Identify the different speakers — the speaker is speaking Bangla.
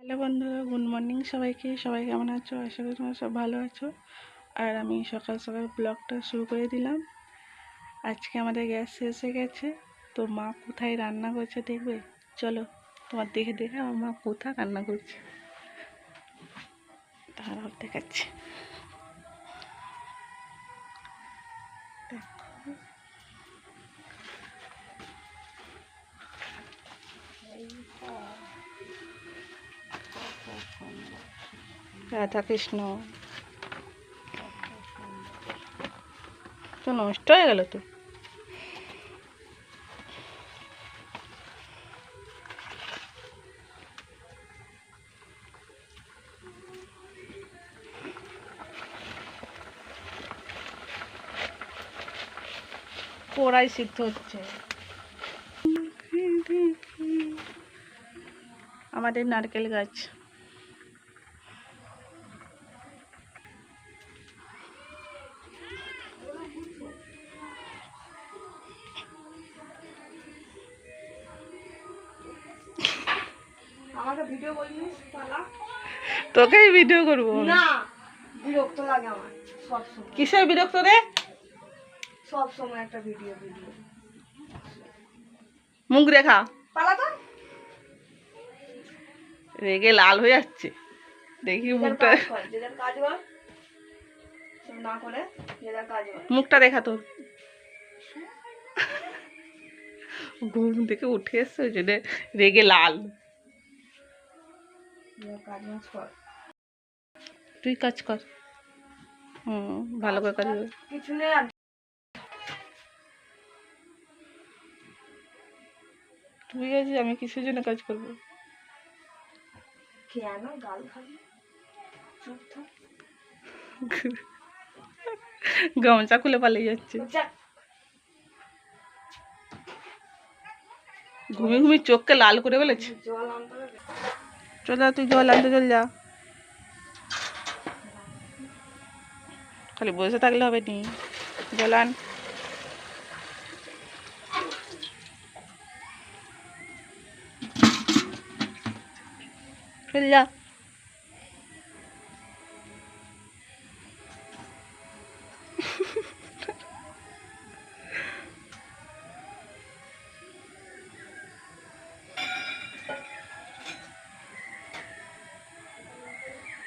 Speaker 1: হ্যালো বন্ধুরা, গুড মর্নিং সবাইকে। সবাই কেমন আছো? আশা করি তোমরা সব ভালো আছো। আর আমি সকাল সকাল ব্লগটা শুরু করে দিলাম। আজকে আমাদের গ্যাস শেষ হয়ে গেছে। তো মা কোথায় রান্না করছে দেখবে? চলো তোমার দেখে দেখে আমার মা কোথায় রান্না করছে। তাহলে দেখাচ্ছি। দেখো। রাধা কৃষ্ণ তো নষ্ট হয়ে গেল তো? কড়াই সিদ্ধ হচ্ছে। আমাদের নারকেল গাছ। তোকেই ভিডিও করব
Speaker 2: না বিরক্ত লাগে আমার সব
Speaker 1: কিসের বিরক্ত রে?
Speaker 2: সব সময় একটা ভিডিও ভিডিও।
Speaker 1: মুখ রেখা।
Speaker 2: পালা তো?
Speaker 1: রেগে লাল হয়ে যাচ্ছে। দেখি মুখটা। মুখটা দেখা তোর ঘুম থেকে উঠে এসছে ওই জন্য রেগে লাল।
Speaker 2: কাজ কর।
Speaker 1: তুই কাজ কর। হুম ভালো করে কাজ কর
Speaker 2: কিছু নেই
Speaker 1: তুই আছিস আমি কিসের জন্য কাজ করব?
Speaker 2: কেন গাল খাবি? চুপ থাক।
Speaker 1: গামছা খুলে পালিয়ে যাচ্ছে।
Speaker 2: যা।
Speaker 1: ঘুমিয়ে ঘুমিয়ে চোখকে লাল করে ফেলেছে। চল যা তুই জল আনতে চল যা। খালি বসে থাকলে হবে নি। জল আন। চল যা